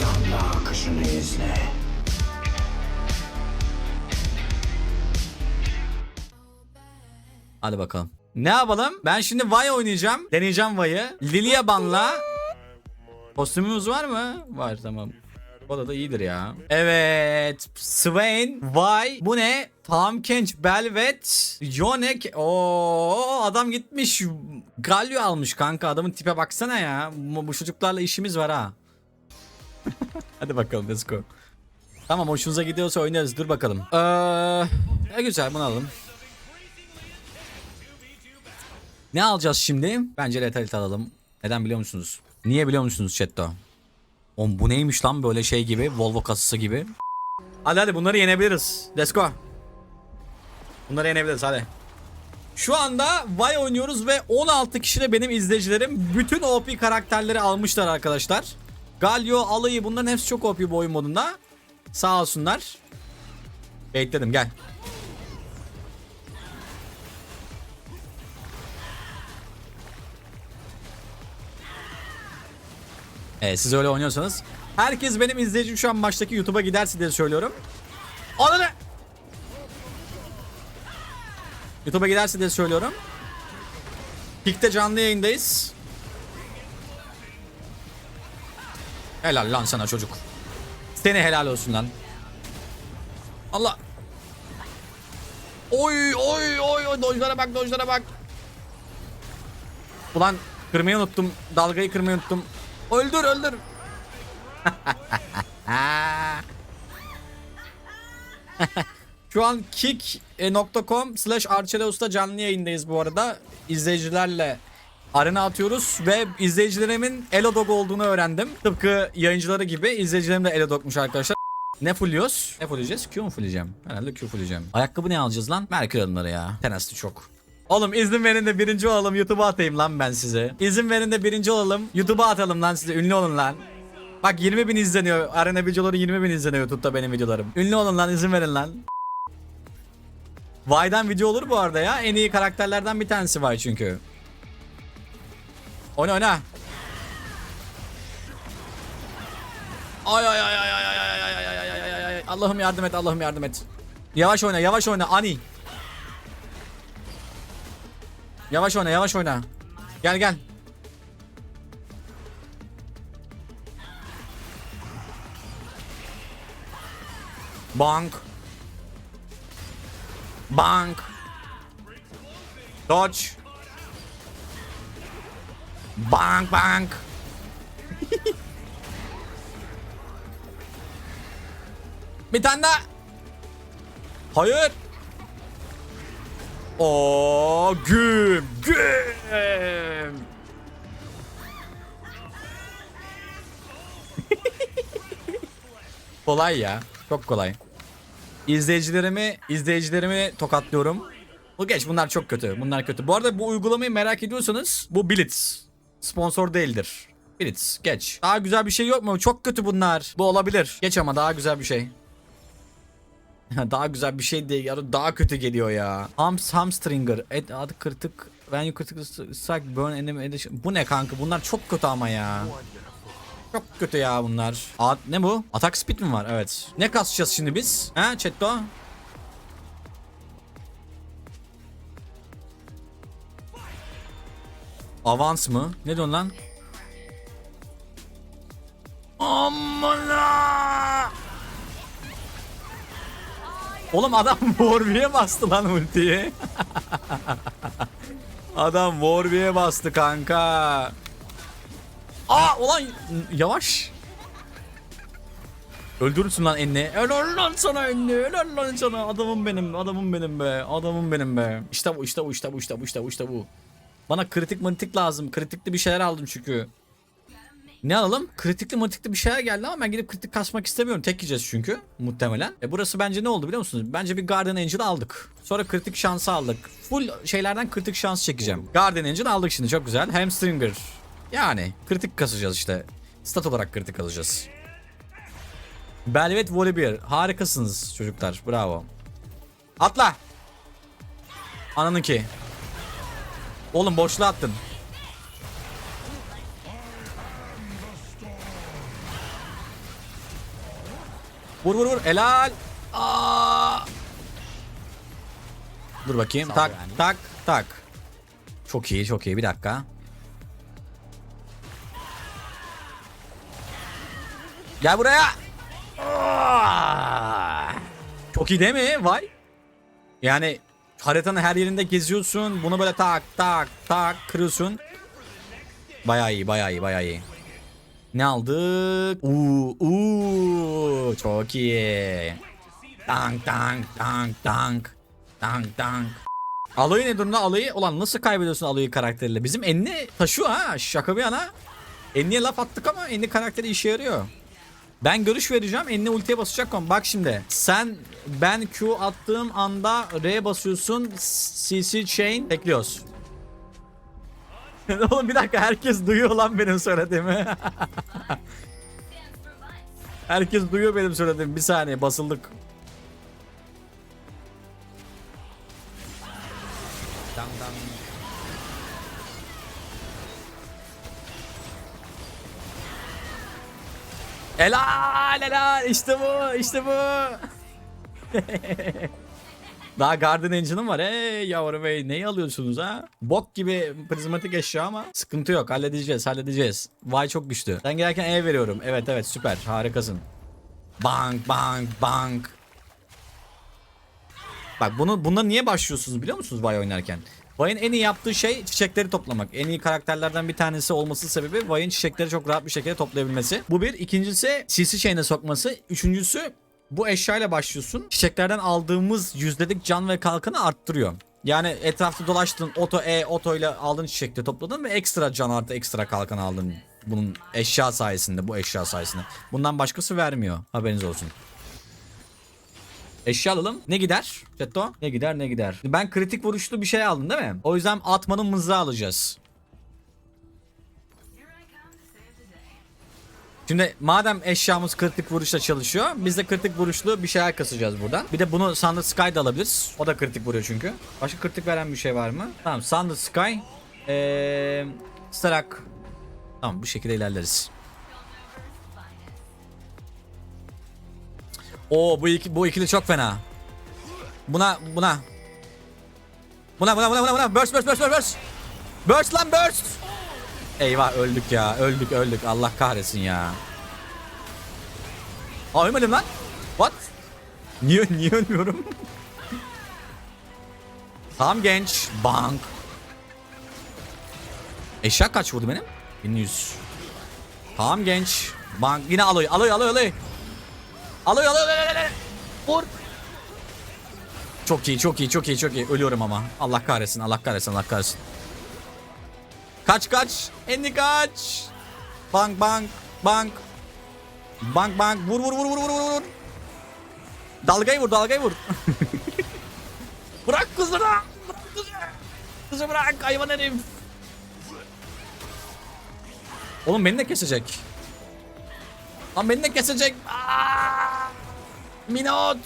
damla akışını izle. Hadi bakalım. Ne yapalım? Ben şimdi Vay oynayacağım. Deneyeceğim Vay'ı. Lilia banla. Kostümümüz var mı? Var tamam. O da da iyidir ya. Evet. Swain, Vay. Bu ne? Tam Kench, Belvet, Jonek. Oo adam gitmiş. Galio almış kanka. Adamın tipe baksana ya. Bu çocuklarla işimiz var ha. Hadi bakalım let's go. Tamam hoşunuza gidiyorsa oynarız. Dur bakalım. Ee, ne güzel bunu alalım. Ne alacağız şimdi? Bence Letalit alalım. Neden biliyor musunuz? Niye biliyor musunuz chatte? Oğlum bu neymiş lan böyle şey gibi? Volvo kasası gibi. Hadi hadi bunları yenebiliriz. Let's go. Bunları yenebiliriz hadi. Şu anda Vay oynuyoruz ve 16 kişi de benim izleyicilerim bütün OP karakterleri almışlar arkadaşlar. Galio, Alayı bunların hepsi çok OP bu oyun modunda. Sağ olsunlar. Bekledim gel. Evet siz öyle oynuyorsanız. Herkes benim izleyicim şu an maçtaki YouTube'a giderse diye söylüyorum. Ananı! YouTube'a giderse diye söylüyorum. Pik'te canlı yayındayız. Helal lan sana çocuk. Seni helal olsun lan. Allah. Oy oy oy oy dojlara bak dojlara bak. Ulan kırmayı unuttum. Dalgayı kırmayı unuttum. Öldür öldür. Şu an kick.com slash Archeleus'ta canlı yayındayız bu arada. İzleyicilerle arena atıyoruz ve izleyicilerimin Elodog olduğunu öğrendim. Tıpkı yayıncıları gibi izleyicilerim de Elodog'muş arkadaşlar. Ne fulluyoruz? Ne fulleyeceğiz? Q mu fulleyeceğim? Herhalde Q fulleyeceğim. Ayakkabı ne alacağız lan? Merkür alımları ya. Tenaslı çok. Oğlum izin verin de birinci olalım YouTube'a atayım lan ben size. İzin verin de birinci olalım YouTube'a atalım lan size ünlü olun lan. Bak 20 bin izleniyor. Arena videoları 20 bin izleniyor YouTube'da benim videolarım. Ünlü olun lan izin verin lan. Vay'dan video olur bu arada ya. En iyi karakterlerden bir tanesi Vay çünkü. Oyna oyna. Ay ay ay ay ay ay ay ay ay ay ay ay ay Allah'ım yardım et Allah'ım yardım et. Yavaş oyna yavaş oyna Ani. Yavaş oyna yavaş oyna. Gel gel. Bank. Bank. Dodge. Bank bank. Bir tane daha. Hayır. Oo güm güm. kolay ya. Çok kolay. İzleyicilerimi izleyicilerimi tokatlıyorum. Bu geç bunlar çok kötü. Bunlar kötü. Bu arada bu uygulamayı merak ediyorsanız bu Blitz. Sponsor değildir. Blitz geç. Daha güzel bir şey yok mu? Çok kötü bunlar. Bu olabilir. Geç ama daha güzel bir şey. daha güzel bir şey değil daha kötü geliyor ya. Hams hamstringer et adı kırtık when you critical strike burn enemy edition. Bu ne kanka bunlar çok kötü ama ya. Çok kötü ya bunlar. Ad, ne bu? Atak speed mi var? Evet. Ne kasacağız şimdi biz? He chatto? Avans mı? Ne diyorsun lan? Amına! Oğlum adam Warwick'e bastı lan ultiyi. adam Warwick'e bastı kanka. Aa ulan yavaş. Öldürürsün lan enni. Helal lan sana enni. Helal lan sana. Adamım benim. Adamım benim be. Adamım benim be. İşte bu işte bu işte bu işte bu işte bu işte bu. Bana kritik mantik lazım. Kritikli bir şeyler aldım çünkü. Ne alalım? Kritikli matikli bir şeyler geldi ama ben gidip kritik kasmak istemiyorum. Tek yiyeceğiz çünkü muhtemelen. E burası bence ne oldu biliyor musunuz? Bence bir Guardian Angel aldık. Sonra kritik şansı aldık. Full şeylerden kritik şans çekeceğim. Guardian Angel aldık şimdi çok güzel. Hamstringer. Yani kritik kasacağız işte. Stat olarak kritik alacağız. Belvet Volibear. Harikasınız çocuklar. Bravo. Atla. Ananınki. Oğlum boşluğa attın. Vur vur vur. Helal. Aa! Dur bakayım. Tak yani. tak tak. Çok iyi çok iyi. Bir dakika. Gel buraya. Aa! Çok iyi değil mi? Vay. Yani haritanın her yerinde geziyorsun. Bunu böyle tak tak tak kırıyorsun. Bayağı iyi, bayağı iyi, bayağı iyi. Ne aldık? Uuu, uuu, çok iyi. Tank, tank, tank, tank, tank, tank. Alayı ne durumda? Alayı, ulan nasıl kaybediyorsun Alayı karakteriyle? Bizim Enni taşıyor ha, şaka bir yana. Enni'ye laf attık ama Enni karakteri işe yarıyor. Ben görüş vereceğim. Enni ultiye basacak ama bak şimdi. Sen ben Q attığım anda R basıyorsun. CC chain bekliyoruz. Oğlum bir dakika herkes duyuyor lan benim söylediğimi. herkes duyuyor benim söylediğimi. Bir saniye basıldık. Helal helal işte bu işte bu. Daha Garden Engine'ım var. Hey yavrum bey neyi alıyorsunuz ha? Bok gibi prizmatik eşya ama sıkıntı yok. Halledeceğiz halledeceğiz. Vay çok güçlü. Ben gelirken E veriyorum. Evet evet süper harikasın. Bank bank bank. Bak bunu buna niye başlıyorsunuz biliyor musunuz Vay oynarken? Vay'ın en iyi yaptığı şey çiçekleri toplamak. En iyi karakterlerden bir tanesi olması sebebi Vay'ın çiçekleri çok rahat bir şekilde toplayabilmesi. Bu bir. İkincisi CC chain'e sokması. Üçüncüsü bu eşyayla başlıyorsun. Çiçeklerden aldığımız yüzdelik can ve kalkanı arttırıyor. Yani etrafta dolaştın oto e oto ile aldığın çiçekleri topladın ve ekstra can artı ekstra kalkan aldın. Bunun eşya sayesinde bu eşya sayesinde. Bundan başkası vermiyor. Haberiniz olsun. Eşya alalım. Ne gider? Cetto? Ne gider ne gider? Ben kritik vuruşlu bir şey aldım değil mi? O yüzden atmanın mızrağı alacağız. Şimdi madem eşyamız kritik vuruşla çalışıyor biz de kritik vuruşlu bir şeyler kasacağız buradan. Bir de bunu Thunder Sky da alabiliriz. O da kritik vuruyor çünkü. Başka kritik veren bir şey var mı? Tamam Thunder Sky. Ee, Starak. Tamam bu şekilde ilerleriz. Oo bu iki, bu ikili çok fena. Buna buna. Buna buna buna buna buna. Burst burst burst burst burst. Lan burst. Eyvah öldük ya. Öldük öldük. Allah kahretsin ya. Aa ölmedim lan. What? Niye niye ölmüyorum? tamam genç. Bank. Eşya kaç vurdu benim? 1100. Tamam genç. Bank yine alıyor alıyor alıyor alıyor. Alıyor alıyor alıyor, alıyor. Vur. Çok iyi çok iyi çok iyi çok iyi. Ölüyorum ama. Allah kahretsin Allah kahretsin Allah kahretsin. Kaç kaç. Endi kaç. Bank bank bank. Bank bank. Vur vur vur vur vur vur. Dalgayı vur dalgayı vur. bırak kızını. Bırak kızı. Kızı bırak hayvan herif. Oğlum beni de kesecek. Lan beni de kesecek. Aa! Minot.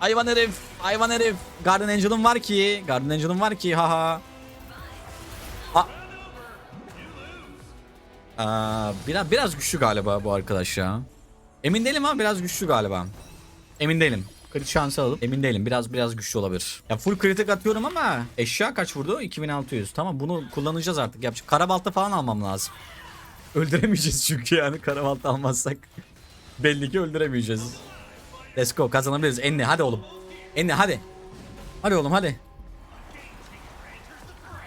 Hayvan herif. Hayvan herif. Garden Angel'ım var ki. Garden Angel'ım var ki. Haha. Ha. Aa, biraz biraz güçlü galiba bu arkadaş ya. Emin değilim ama biraz güçlü galiba. Emin değilim. Kritik şansı alıp emin değilim. Biraz biraz güçlü olabilir. Ya full kritik atıyorum ama eşya kaç vurdu? 2600. Tamam bunu kullanacağız artık. Yapacak. Karabalta falan almam lazım. Öldüremeyeceğiz çünkü yani karabalta almazsak. Belli ki öldüremeyeceğiz. Let's go kazanabiliriz. Enni hadi oğlum. Enni hadi. Hadi oğlum hadi.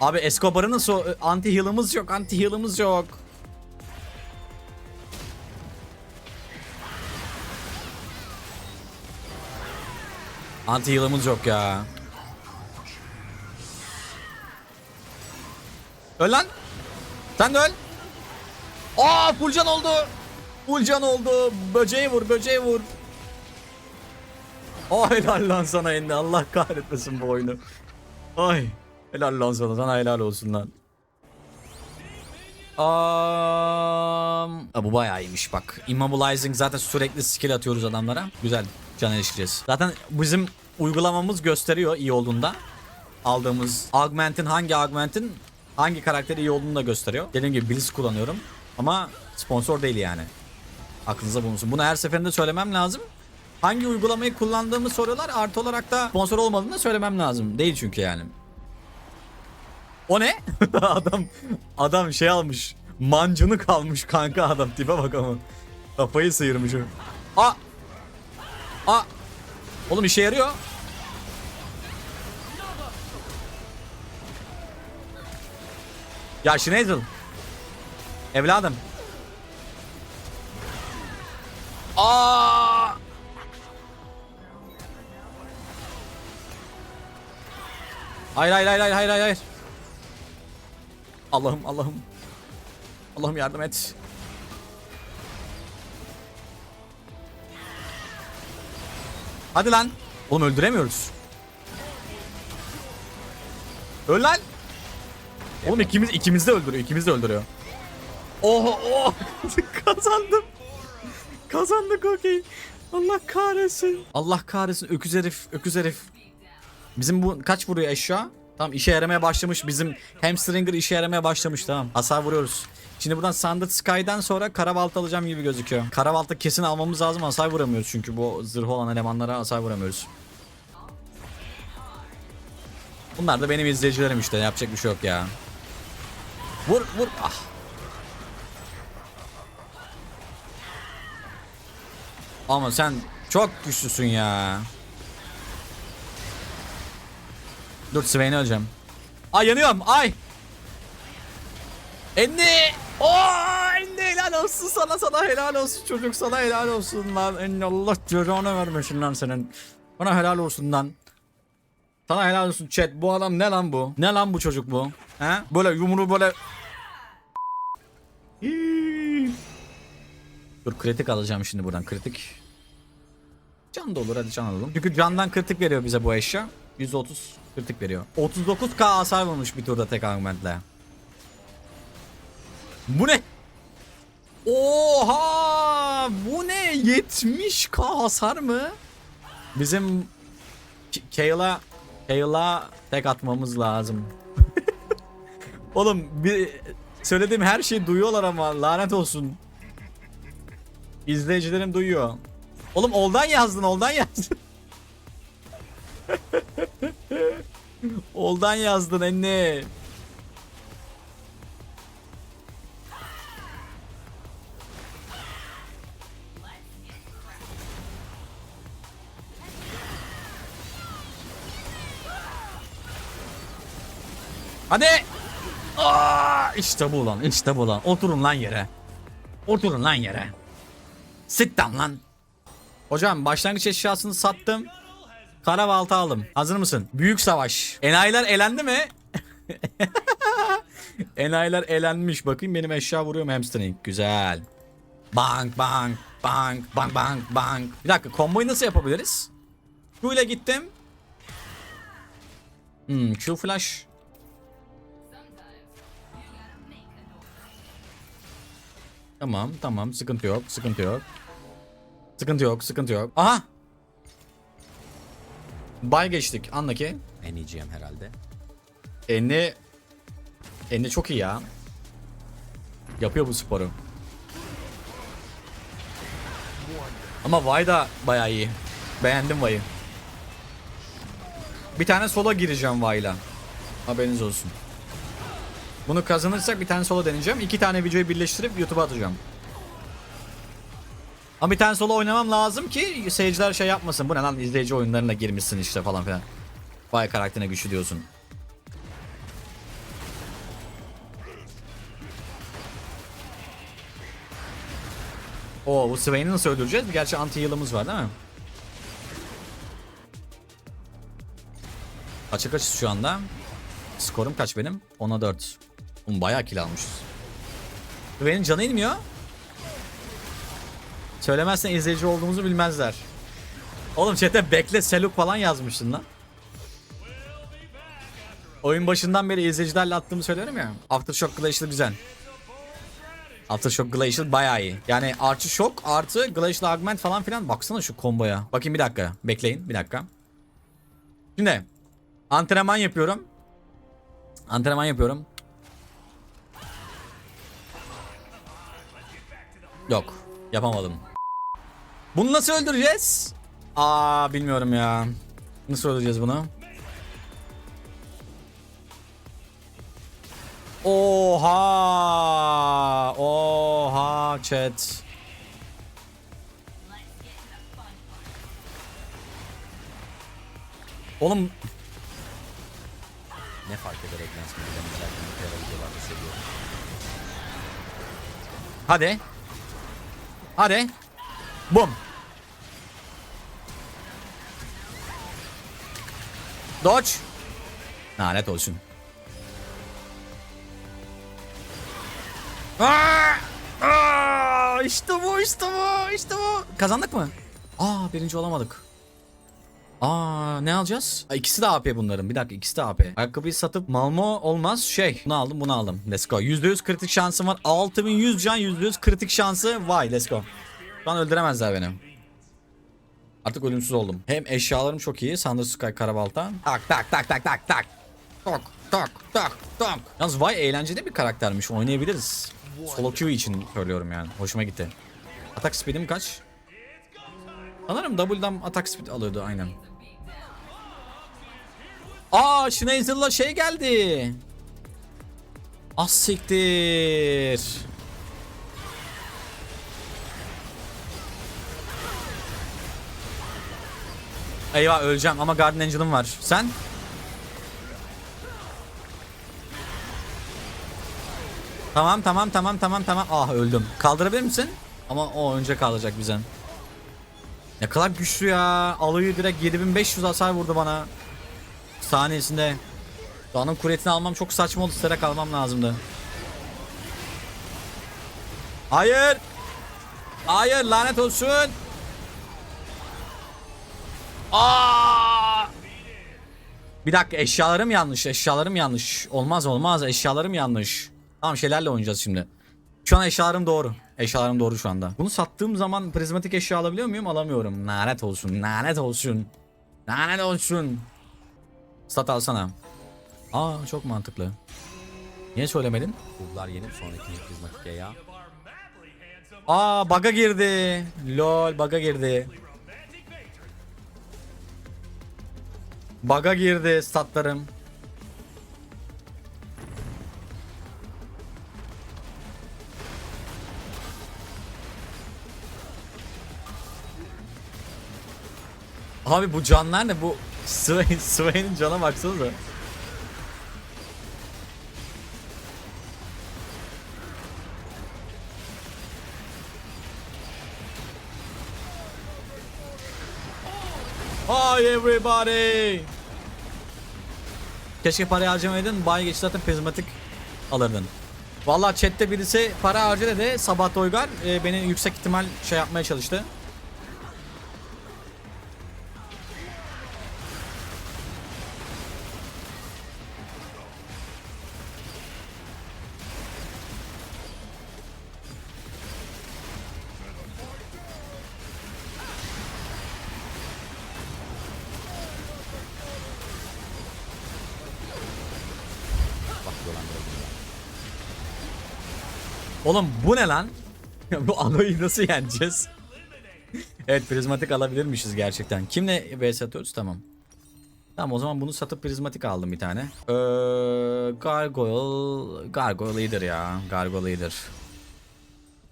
Abi Escobar'ın nasıl anti heal'ımız yok. Anti heal'ımız yok. Anti heal'ımız yok ya. Öl lan. Sen de öl. Aa full can oldu. Full can oldu. Böceği vur böceği vur. Aa helal lan sana Endi. Allah kahretmesin bu oyunu. Ay. Helal lan sana. Sana helal olsun lan. Um, bu bayağı iyiymiş bak. Immobilizing zaten sürekli skill atıyoruz adamlara. Güzel. Can ilişkeceğiz. Zaten bizim uygulamamız gösteriyor iyi olduğunda. Aldığımız augment'in hangi augment'in hangi karakteri iyi olduğunu da gösteriyor. Dediğim gibi Blitz kullanıyorum. Ama sponsor değil yani. Aklınıza bulunsun. Bunu her seferinde söylemem lazım. Hangi uygulamayı kullandığımı soruyorlar. Artı olarak da sponsor olmadığını da söylemem lazım. Değil çünkü yani. O ne? adam adam şey almış. Mancını kalmış kanka adam. Tipe bak ama. Kafayı sıyırmış o. A! A! Oğlum işe yarıyor. Ya Schneidel. Evladım. Aa! Hayır hayır hayır hayır hayır hayır. Allah'ım Allah'ım. Allah'ım yardım et. Hadi lan. Oğlum öldüremiyoruz. Öl lan. Oğlum ikimiz ikimiz de öldürüyor. ikimiz de öldürüyor. Oho oh. Kazandım. Kazandık okey. Allah kahretsin. Allah kahretsin öküz herif öküz herif. Bizim bu kaç vuruyor eşya? Tamam işe yaramaya başlamış. Bizim hamstringer işe yaramaya başlamış tamam. Hasar vuruyoruz. Şimdi buradan Sanded Sky'dan sonra Karabalta alacağım gibi gözüküyor. Karabalta kesin almamız lazım. Hasar vuramıyoruz çünkü bu zırhı olan elemanlara hasar vuramıyoruz. Bunlar da benim izleyicilerim işte. Yapacak bir şey yok ya. Vur vur. Ah. Ama sen çok güçlüsün ya. Dur Swain'i öleceğim. Ay yanıyorum ay. Enni. Oo Enni helal olsun sana sana helal olsun çocuk sana helal olsun lan. Enni Allah cezanı vermesin lan senin. Bana helal olsun lan. Sana helal olsun chat. Bu adam ne lan bu? Ne lan bu çocuk bu? He? Böyle yumruğu böyle Dur kritik alacağım şimdi buradan kritik. Can da olur hadi can alalım. Çünkü candan kritik veriyor bize bu eşya. 130 kritik veriyor. 39k hasar vurmuş bir turda tek augmentle. Bu ne? Oha! Bu ne? 70k hasar mı? Bizim Kayla Kayla tek atmamız lazım. Oğlum bir söylediğim her şeyi duyuyorlar ama lanet olsun. İzleyicilerim duyuyor. Oğlum oldan yazdın oldan yazdın. oldan yazdın anne. Hadi. Aa, işte bu lan işte bu lan. Oturun lan yere. Oturun lan yere. Down lan. Hocam başlangıç eşyasını sattım. Kara balta aldım. Hazır mısın? Büyük savaş. Enayiler elendi mi? Enayiler elenmiş. Bakayım benim eşya vuruyor mu hamstring. Güzel. Bang bang bang bang bang bang. Bir dakika komboyu nasıl yapabiliriz? Q ile gittim. Hmm, Q flash. Tamam tamam sıkıntı yok sıkıntı yok. Sıkıntı yok sıkıntı yok. Aha. Bay geçtik anla ki. Eneceğim herhalde. Enne. Enne çok iyi ya. Yapıyor bu sporu. Ama Vay da bayağı iyi. Beğendim Vay'ı. Bir tane sola gireceğim Vay'la. Haberiniz olsun. Bunu kazanırsak bir tane solo deneyeceğim. İki tane videoyu birleştirip YouTube'a atacağım. Ama bir tane solo oynamam lazım ki seyirciler şey yapmasın. Bu ne lan izleyici oyunlarına girmişsin işte falan filan. Vay karakterine güçlü diyorsun. Oo bu Swain'i nasıl öldüreceğiz? Gerçi anti heal'ımız var değil mi? Açık açız şu anda. Skorum kaç benim? 10'a 4. Oğlum bayağı kill almışız. Benim canı inmiyor. Söylemezsen izleyici olduğumuzu bilmezler. Oğlum chat'e bekle Seluk falan yazmışsın lan. Oyun başından beri izleyicilerle attığımı söylerim ya. Aftershock Glacial güzel. Aftershock Glacial bayağı iyi. Yani artı şok artı Glacial Augment falan filan. Baksana şu komboya. Bakayım bir dakika. Bekleyin bir dakika. Şimdi antrenman yapıyorum. Antrenman yapıyorum. Yok. Yapamadım. Bunu nasıl öldüreceğiz? Aa bilmiyorum ya. Nasıl öldüreceğiz bunu? Oha! Oha chat. Oğlum ne fark eder Eggmans'ın bizden izlerken bir kere videolarda seviyorum. Hadi. Hadi. Bum. Dodge. Lanet olsun. Aa! Aa! İşte bu, işte bu, işte bu. Kazandık mı? Aa, birinci olamadık. Aa, ne alacağız? Aa, ikisi de AP bunların. Bir dakika, ikisi de AP. Ayakkabıyı satıp Malmo olmaz. Şey, bunu aldım, bunu aldım. Let's go. %100 kritik şansım var. 6100 can, %100 kritik şansı. Vay, let's go. Şu an öldüremezler beni. Artık ölümsüz oldum. Hem eşyalarım çok iyi. Thunder Sky Karabalta. Tak tak tak tak tak tak. Tok tok tok tok. Yalnız Vay eğlenceli bir karaktermiş. Oynayabiliriz. Solo queue için söylüyorum yani. Hoşuma gitti. Atak speed'im kaç? Sanırım W'dan atak speed alıyordu aynen. Aa Schneider'la şey geldi. Az siktir. Eyvah öleceğim ama Garden Angel'ım var. Sen? Tamam tamam tamam tamam tamam. Ah öldüm. Kaldırabilir misin? Ama o önce kaldıracak bize. Ne kadar güçlü ya. Alıyı direkt 7500 hasar vurdu bana. Saniyesinde. Doğanın kuretini almam çok saçma oldu. Sıra kalmam lazımdı. Hayır. Hayır lanet olsun. Aa! Bir dakika eşyalarım yanlış. Eşyalarım yanlış. Olmaz olmaz eşyalarım yanlış. Tamam şeylerle oynayacağız şimdi. Şu an eşyalarım doğru. Eşyalarım doğru şu anda. Bunu sattığım zaman prizmatik eşya alabiliyor muyum? Alamıyorum. Lanet olsun. Lanet olsun. Lanet olsun. Sat alsana. Aa çok mantıklı. Niye söylemedin? Kurlar yenip sonraki prizmatik ya. Aa baga girdi. Lol baga girdi. Baga girdi statlarım. Abi bu canlar ne? Bu Swain, Swain'in cana baksanıza. Hi everybody. Keşke para harcamaydın. Bay geç zaten prizmatik alırdın. Vallahi chatte birisi para harca dedi. Sabah Toygar e, beni yüksek ihtimal şey yapmaya çalıştı. Oğlum bu ne lan? bu aloyu nasıl yeneceğiz? evet prizmatik alabilirmişiz gerçekten. Kimle vs atıyoruz? Tamam. Tamam o zaman bunu satıp prizmatik aldım bir tane. Ee, Gargoyle... Gargoyle iyidir ya. Gargoyle iyidir.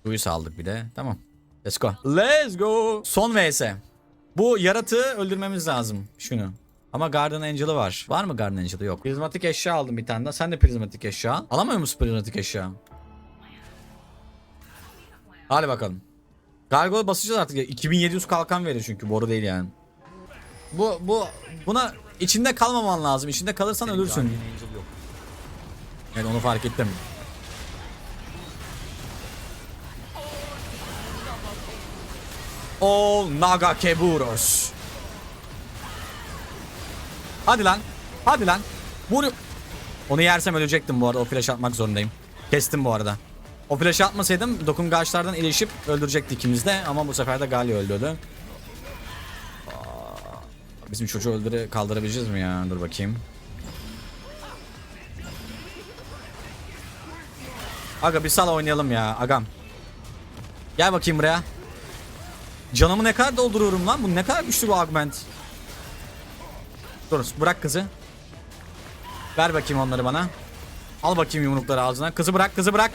Luis aldık bir de. Tamam. Let's go. Let's go. Son vs. Bu yaratığı öldürmemiz lazım. Şunu. Ama Garden Angel'ı var. Var mı Garden Angel'ı? Yok. Prizmatik eşya aldım bir tane daha. Sen de prizmatik eşya al. Alamıyor musun prizmatik eşya? Hadi bakalım. Gargoyle basacağız artık. 2700 kalkan verir çünkü boru değil yani. Bu bu buna içinde kalmaman lazım. İçinde kalırsan ölürsün. Evet onu fark ettim. All Naga Keburos. Hadi lan. Hadi lan. Bunu onu yersem ölecektim bu arada. O flash atmak zorundayım. Kestim bu arada. O flash atmasaydım dokungaçlardan ilişip öldürecekti ikimiz de ama bu sefer de Gali öldürdü. Bizim çocuğu öldürü kaldırabileceğiz mi ya? Dur bakayım. Aga bir sal oynayalım ya agam. Gel bakayım buraya. Canımı ne kadar dolduruyorum lan? Bu ne kadar güçlü bu augment. Dur bırak kızı. Ver bakayım onları bana. Al bakayım yumrukları ağzına. Kızı bırak, kızı bırak.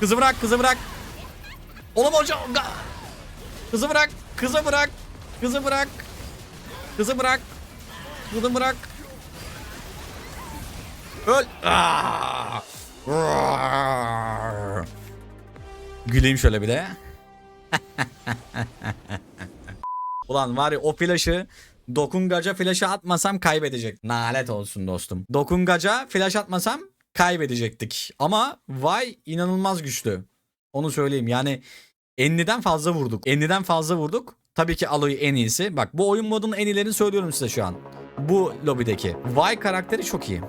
Kızı bırak, kızı bırak. Oğlum hocam. Kızı bırak, kızı bırak. Kızı bırak. Kızı bırak. Kızı bırak. Öl. Güleyim şöyle bir de. Ulan var ya o flaşı Dokungaca flaşı atmasam kaybedecek. Nalet olsun dostum. Dokungaca flash atmasam kaybedecektik. Ama vay inanılmaz güçlü. Onu söyleyeyim. Yani Enli'den fazla vurduk. Enli'den fazla vurduk. Tabii ki Aloy en iyisi. Bak bu oyun modunun en iyilerini söylüyorum size şu an. Bu lobideki. Vay karakteri çok iyi.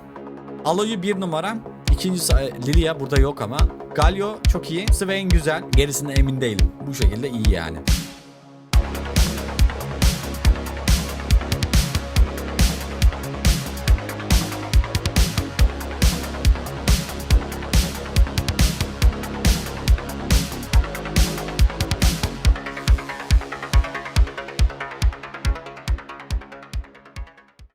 Aloy'u bir numara. İkincisi e, Lilia burada yok ama. Galio çok iyi. Swain güzel. Gerisinden emin değilim. Bu şekilde iyi yani.